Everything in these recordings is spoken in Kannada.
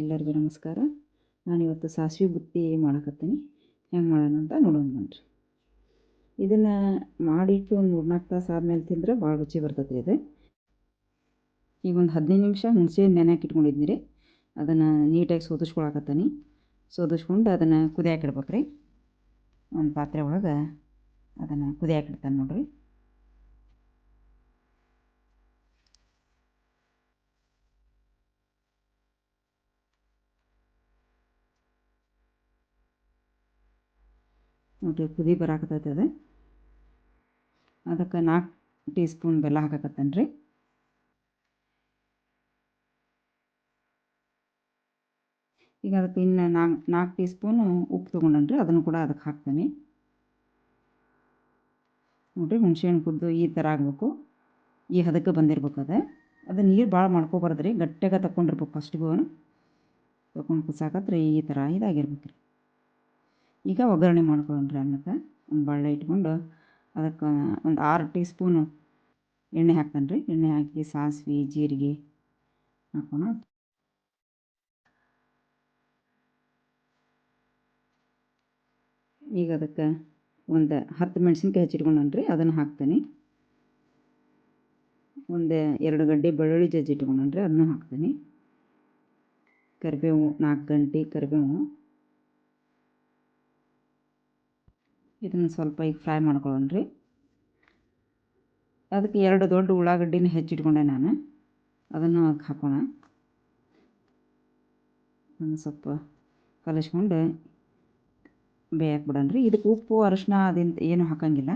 ಎಲ್ಲರಿಗೂ ನಮಸ್ಕಾರ. ನಾನಿವತ್ತು ಸಾಸಿವೆ ಬುತ್ತಿ ಮಾಡಕತ್ತೀನಿ. ಹೆಂಗೆ ಮಾಡೋಣ ಅಂತ ನೋಡೋಣ ಬನ್ನಿರಿ ಇದನ್ನು ಮಾಡಿಟ್ಟು ಒಂದು ಮೂರ್ನಾಲ್ಕು ತಾಸು ಆದಮೇಲೆ ತಿಂದರೆ ಭಾಳ ರುಚಿ ಬರ್ತೈತೆ ಇದು. ಈಗ ಒಂದು ಹದಿನೈದು ನಿಮಿಷ ಹುಣಸೆ ನೆನೆಯಾಕೆ ಇಟ್ಕೊಂಡಿದ್ನಿ ರೀ ಅದನ್ನು ನೀಟಾಗಿ ಸೋದಿಸ್ಕೊಳಕತ್ತೀನಿ ಸೋದಿಸ್ಕೊಂಡು ಅದನ್ನು ಕುದಿಯಾಕಿಡ್ಬೇಕು ರೀ ಒಂದು ಪಾತ್ರೆ ಒಳಗೆ ಅದನ್ನು ಕುದಿಯಾಕಿಡ್ತಾನೆ ನೋಡಿರಿ. ನೋಡಿರಿ ಕುದಿ ಬರಾಕತ್ತೈತೆ ಅದು ಅದಕ್ಕೆ ನಾಲ್ಕು ಟೀ ಸ್ಪೂನ್ ಬೆಲ್ಲ ಹಾಕಕತ್ತೇನೆ ರೀ ಈಗ ಅದಕ್ಕೆ ಇನ್ನು ನಾಲ್ಕು ನಾಲ್ಕು ಟೀ ಸ್ಪೂನು ಉಪ್ಪು ತೊಗೊಂಡೇನಿ ರೀ ಅದನ್ನು ಕೂಡ ಅದಕ್ಕೆ ಹಾಕ್ತೀನಿ. ನೋಡಿರಿ ಹುಣ್ಸೆಹಣ್ಣು ಕುದ್ದು ಈ ಥರ ಆಗಬೇಕು. ಈ ಹದಕ್ಕೆ ಬಂದಿರ್ಬೇಕು ಅದು. ಅದು ನೀರು ಭಾಳ ಮಾಡ್ಕೊಬಾರ್ದು ರೀ ಗಟ್ಟಿಯಾಗ ತಗೊಂಡಿರ್ಬೇಕು ಫಸ್ಟ್ಗೂ ತಗೊಂಡು ಕುಸಾಕತ್ರಿ ಈ ಥರ ಇದಾಗಿರ್ಬೇಕು ರೀ ಈಗ ಒಗ್ಗರಣೆ ಮಾಡ್ಕೊಂಡ್ರೆ ಅನ್ನಕ್ಕೆ ಒಂದು ಬಾಣಲೆ ಇಟ್ಕೊಂಡು ಅದಕ್ಕೆ ಒಂದು ಆರು ಟೀ ಸ್ಪೂನು ಎಣ್ಣೆ ಹಾಕ್ತಾನೆ ರೀ. ಎಣ್ಣೆ ಹಾಕಿ ಸಾಸಿವೆ, ಜೀರಿಗೆ ಹಾಕೋಣ. ಈಗ ಅದಕ್ಕೆ ಒಂದು ಹತ್ತು ಮೆಣಸಿನ್ಕಾಯಿ ಹೆಚ್ಚಿಟ್ಕೊಂಡನ್ರಿ ಅದನ್ನು ಹಾಕ್ತೀನಿ. ಒಂದು ಎರಡು ಗಡ್ಡೆ ಬೆಳ್ಳುಳ್ಳಿ ಜಜ್ಜಿ ಇಟ್ಕೊಂಡನ್ರಿ ಅದನ್ನು ಹಾಕ್ತೀನಿ. ಕರಿಬೇವು ನಾಲ್ಕು ಗಂಟೆ ಕರಿಬೇವು ಇದನ್ನು ಸ್ವಲ್ಪ ಈಗ ಫ್ರೈ ಮಾಡ್ಕೊಳ್ಳೋಣ ರೀ. ಅದಕ್ಕೆ ಎರಡು ದೊಡ್ಡ ಉಳ್ಳಾಗಡ್ಡಿನ ಹೆಚ್ಚಿಟ್ಕೊಂಡೆ ನಾನು. ಅದನ್ನು ಅದಕ್ಕೆ ಹಾಕೋಣ. ಒಂದು ಸ್ವಲ್ಪ ಕಲಿಸ್ಕೊಂಡು ಬೇಯಕ್ಕೆ ಬಿಡೋಣ ರೀ. ಇದಕ್ಕೆ ಉಪ್ಪು, ಅರಿಶಿನ ಅದಿಂತ ಏನೂ ಹಾಕೋಂಗಿಲ್ಲ.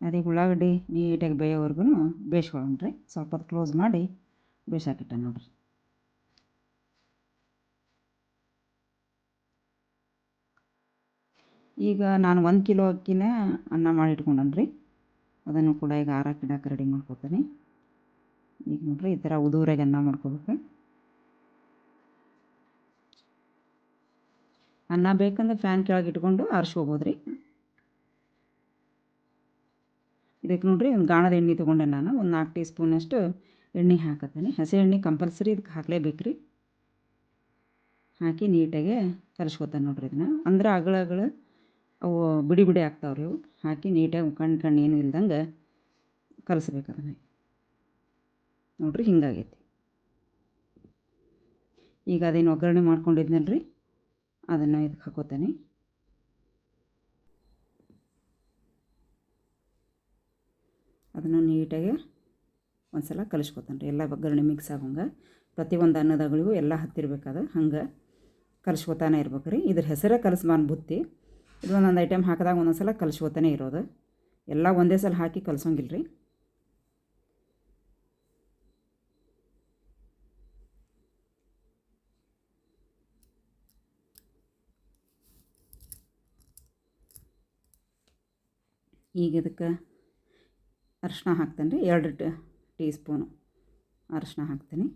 ಅದೇ ಉಳ್ಳಾಗಡ್ಡಿ ನೀಟಾಗಿ ಬೇಯೋವರೆಗೂ ಬೇಯಿಸ್ಕೊಳ್ಳೋಣ ರೀ. ಸ್ವಲ್ಪ ಹೊತ್ತು ಕ್ಲೋಸ್ ಮಾಡಿ ಬೇಯಿಸಾಕಿಟ್ಟೆ ನೋಡಿರಿ. ಈಗ ನಾನು ಒಂದು ಕಿಲೋ ಅಕ್ಕಿನೇ ಅನ್ನ ಮಾಡಿ ಇಟ್ಕೊಂಡೇನಿ ರೀ ಅದನ್ನು ಕೂಡ ಈಗ ಆರಕ್ಕೆ ಇಡಕ್ಕೆ ರೆಡಿ ಮಾಡ್ಕೊತೀನಿ ಈಗ ನೋಡಿರಿ ಈ ಥರ ಉದುರಾಗಿ ಅನ್ನ ಮಾಡ್ಕೋಬೇಕು. ಅನ್ನ ಬೇಕಂದ್ರೆ ಫ್ಯಾನ್ ಕೆಳಗೆ ಇಟ್ಕೊಂಡು ಆರಿಸ್ಕೋಬೋದು ರೀ ಇದಕ್ಕೆ ನೋಡಿರಿ ಒಂದು ಗಾಣದ ಎಣ್ಣೆ ತೊಗೊಂಡೆ ನಾನು. ಒಂದು ನಾಲ್ಕು ಟೀ ಸ್ಪೂನಷ್ಟು ಎಣ್ಣೆ ಹಾಕತ್ತೀನಿ. ಹಸಿ ಎಣ್ಣೆ ಕಂಪಲ್ಸರಿ ಇದಕ್ಕೆ ಹಾಕಲೇಬೇಕು ರೀ ಹಾಕಿ ನೀಟಾಗಿ ಕಲಿಸ್ಕೊತಾನೆ ನೋಡಿರಿ ಇದನ್ನ. ಅಂದ್ರೆ ಅಗಳ ಅಗಳ ಅವು ಬಿಡಿ ಬಿಡಿ ಆಗ್ತಾವೆ ರೀ ಅವು ಹಾಕಿ ನೀಟಾಗಿ ಕಣ್ಣು ಕಣ್ಣು ಏನೂ ಇಲ್ದಂಗೆ ಕಲಿಸ್ಬೇಕು ಅದನ್ನು. ನೋಡಿರಿ ಹಿಂಗಾಗೈತಿ. ಈಗ ಅದೇನು ಒಗ್ಗರಣೆ ಮಾಡ್ಕೊಂಡಿದ್ನಲ್ಲ ರೀ ಅದನ್ನು ಇದಕ್ಕೆ ಹಾಕೋತೇನೆ. ಅದನ್ನು ನೀಟಾಗಿ ಒಂದು ಸಲ ಕಲಿಸ್ಕೊತಾನೆ ರೀ. ಎಲ್ಲ ಒಗ್ಗರಣೆ ಮಿಕ್ಸ್ ಆಗೋಂಗೆ. ಪ್ರತಿಯೊಂದು ಅನ್ನದಾಗಳಿಗೂ ಎಲ್ಲ ಹತ್ತಿರ್ಬೇಕಾದ ಹಂಗೆ ಕಲಿಸ್ಕೊತಾನೆ ಇರ್ಬೇಕು ರೀ ಇದ್ರ ಹೆಸರೇ ಕಲಸ್ಬಾರ್ದು ಬುತ್ತಿ. ಇದು ಒಂದೊಂದು ಐಟಮ್ ಹಾಕಿದಾಗ ಒಂದೊಂದು ಸಲ ಕಲಿಸ್ಕೊತಾನೆ ಇರೋದು. ಎಲ್ಲ ಒಂದೇ ಸಲ ಹಾಕಿ ಕಲ್ಸೋಂಗಿಲ್ಲ ರೀ ಈಗ ಇದಕ್ಕೆ ಅರಿಶಿನ ಹಾಕ್ತೇನೆ ರೀ ಎರಡು ಟೀ ಸ್ಪೂನು ಅರಿಶಿನ ಹಾಕ್ತೀನಿ.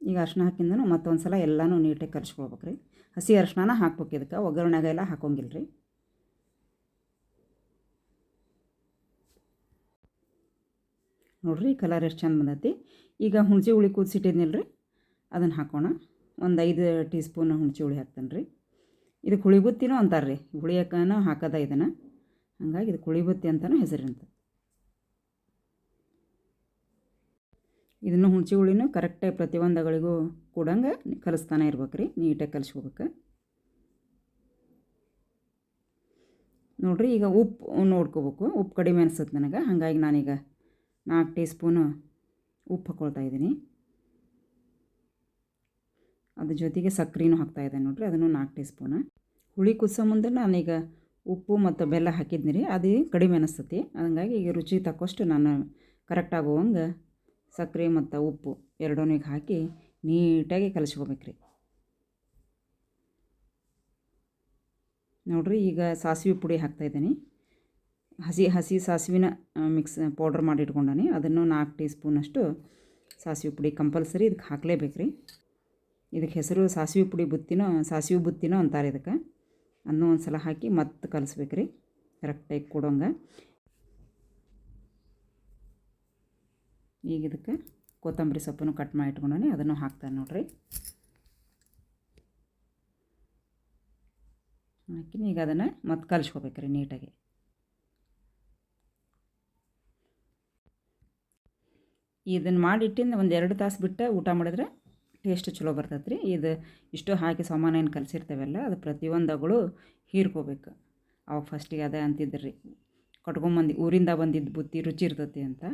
ಈಗ ಅರ್ಶಿನ ಹಾಕಿಂದನು ಮತ್ತೊಂದು ಸಲ ಎಲ್ಲನೂ ನೀಟಾಗಿ ಕಲಿಸ್ಕೊಳ್ಬೇಕು ರೀ ಹಸಿ ಅರ್ಶಿನ ಹಾಕ್ಬೇಕು ಇದಕ್ಕೆ. ಒಗ್ಗರಣೆಗೆಲ್ಲ ಹಾಕೋಂಗಿಲ್ಲ ರೀ ನೋಡಿರಿ ಕಲರ್ ಎಷ್ಟು ಚಂದ ಬಂದೈತಿ. ಈಗ ಹುಣಸೆ ಹುಳಿ ಕುದಿಸಿಟ್ಟಿದ್ನಿಲ್ಲ ರೀ ಅದನ್ನು ಹಾಕೋಣ. ಒಂದು ಐದು ಟೀ ಸ್ಪೂನ್ ಹುಣಸೆ ಹುಳಿ ಹಾಕ್ತೇನೆ ರೀ ಇದಕ್ಕೆ ಹುಳಿ ಬುತ್ತಿನೂ ಅಂತಾರೆ ರೀ ಹುಳಿಯಕ್ಕನೂ ಹಾಕೋದ ಇದನ್ನು. ಹಂಗಾಗಿ ಇದಕ್ಕೆ ಹುಳಿ ಬುತ್ತಿ ಅಂತಲೂ ಹೆಸರಿಂತ ಇದನ್ನು ಹುಣಸೆ ಹುಳಿನೂ ಕರೆಕ್ಟಾಗಿ ಪ್ರತಿಬಂಧಗಳಿಗೂ ಕೂಡಂಗೆ ಕಲಿಸ್ತಾನೆ ಇರ್ಬೇಕು ರೀ ನೀಟಾಗಿ ಕಲಿಸ್ಕೋಬೇಕು. ನೋಡಿರಿ, ಈಗ ಉಪ್ಪು ನೋಡ್ಕೋಬೇಕು, ಉಪ್ಪು ಕಡಿಮೆ ಅನಿಸುತ್ತೆ ನನಗೆ, ಹಾಗಾಗಿ ನಾನೀಗ ನಾಲ್ಕು ಟೀ ಸ್ಪೂನು ಉಪ್ಪು ಹಾಕ್ಕೊಳ್ತಾ ಇದ್ದೀನಿ. ಅದ್ರ ಜೊತೆಗೆ ಸಕ್ಕರೆನೂ ಹಾಕ್ತಾಯಿದ್ದೆ ನೋಡಿರಿ, ಅದನ್ನು ನಾಲ್ಕು ಟೀ ಸ್ಪೂನು ಹುಳಿ ಕುದಿಸೋ ಮುಂದೆ ನಾನೀಗ ಉಪ್ಪು ಮತ್ತು ಬೆಲ್ಲ ಹಾಕಿದ್ನಿ ರೀ, ಅದು ಕಡಿಮೆ ಅನಿಸ್ತತಿ. ಹಂಗಾಗಿ ಈಗ ರುಚಿ ತಕ್ಕಷ್ಟು ನಾನು ಕರೆಕ್ಟ್ ಆಗುವಂಗೆ ಸಕ್ಕರೆ ಮತ್ತು ಉಪ್ಪು ಎರಡನ್ನೂ ಹಾಕಿ ನೀಟಾಗಿ ಕಲಸ್ಕೋಬೇಕು ರೀ ನೋಡಿರಿ ಈಗ ಸಾಸಿವೆ ಪುಡಿ ಹಾಕ್ತಾಯಿದ್ದೀನಿ ಹಸಿ ಹಸಿ ಸಾಸಿವಿನ ಮಿಕ್ಸ್ ಪೌಡ್ರ್ ಮಾಡಿ ಇಟ್ಕೊಂಡಾನೆ. ಅದನ್ನು ನಾಲ್ಕು ಟೀ ಸ್ಪೂನಷ್ಟು ಸಾಸಿವೆ ಪುಡಿ ಕಂಪಲ್ಸರಿ ಇದಕ್ಕೆ ಹಾಕಲೇಬೇಕು ರೀ ಇದಕ್ಕೆ ಹೆಸರು ಸಾಸಿವೆ ಪುಡಿ ಬುತ್ತಿನೋ, ಸಾಸಿವೆ ಬುತ್ತಿನೋ ಅಂತಾರೆ ಇದಕ್ಕೆ. ಅದನ್ನೂ ಒಂದು ಸಲ ಹಾಕಿ ಮತ್ತೆ ಕಲಿಸ್ಬೇಕು ರೀ ಕರೆಕ್ಟಾಗಿ ಕೊಡೋಂಗೆ. ಈಗ ಇದಕ್ಕೆ ಕೊತ್ತಂಬರಿ ಸೊಪ್ಪನ್ನು ಕಟ್ ಮಾಡಿ ಇಟ್ಕೊಂಡೀನಿ ಅದನ್ನು ಹಾಕ್ತಾರೆ ನೋಡಿರಿ. ಹಾಕಿ ಈಗ ಅದನ್ನು ಮತ್ತೆ ಕಲಿಸ್ಕೋಬೇಕ್ರಿ ನೀಟಾಗಿ. ಇದನ್ನು ಮಾಡಿಟ್ಟಿಂದ ಒಂದು ಎರಡು ತಾಸು ಬಿಟ್ಟು ಊಟ ಮಾಡಿದ್ರೆ ಟೇಸ್ಟ್ ಚಲೋ ಬರ್ತೈತೆ ರೀ ಇದು ಇಷ್ಟು ಹಾಕಿ ಸಾಮಾನು ಏನು ಕಲಿಸಿರ್ತೇವಲ್ಲ, ಅದು ಪ್ರತಿಯೊಂದಗಳು ಹೀರ್ಕೋಬೇಕು. ಅವಾಗ ಫಸ್ಟಿಗೆ ಅದೇ ಅಂತಿದ್ರಿ. ಕಟ್ಕೊಂಬಂದು ಊರಿಂದ ಬಂದಿದ್ದು ಬುತ್ತಿ ರುಚಿ ಇರ್ತೈತಿ ಅಂತ.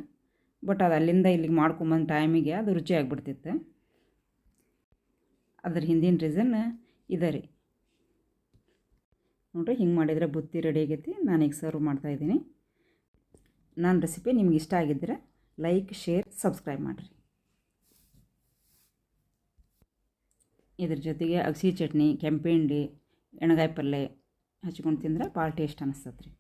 ಬಟ್ ಅದು ಅಲ್ಲಿಂದ ಇಲ್ಲಿಗೆ ಮಾಡ್ಕೊಂಬಂದು ಟೈಮಿಗೆ ಅದು ರುಚಿ ಆಗಿಬಿಡ್ತಿತ್ತು. ಅದ್ರ ಹಿಂದಿನ ರೀಸನ್ ಇದೆ ರೀ. ನೋಡಿರಿ ಹಿಂಗೆ ಮಾಡಿದರೆ ಬುತ್ತಿ ರೆಡಿ ಆಗೈತಿ. ನಾನೀಗ ಸರ್ವ್ ಮಾಡ್ತಾಯಿದ್ದೀನಿ ನನ್ನ ರೆಸಿಪಿ ನಿಮ್ಗೆ ಇಷ್ಟ ಆಗಿದ್ದರೆ ಲೈಕ್ ಶೇರ್ ಸಬ್ಸ್ಕ್ರೈಬ್ ಮಾಡಿರಿ. ಇದ್ರ ಜೊತೆಗೆ ಅಗಸಿ ಚಟ್ನಿ ಕೆಂಪೆಂಡಿ ಎಣ್ಗಾಯಿ ಪಲ್ಯ ಹಚ್ಕೊಂಡು ತಿಂದ್ರೆ ಭಾಳ ಟೇಸ್ಟ್ ಅನಿಸ್ತದೆ ರೀ.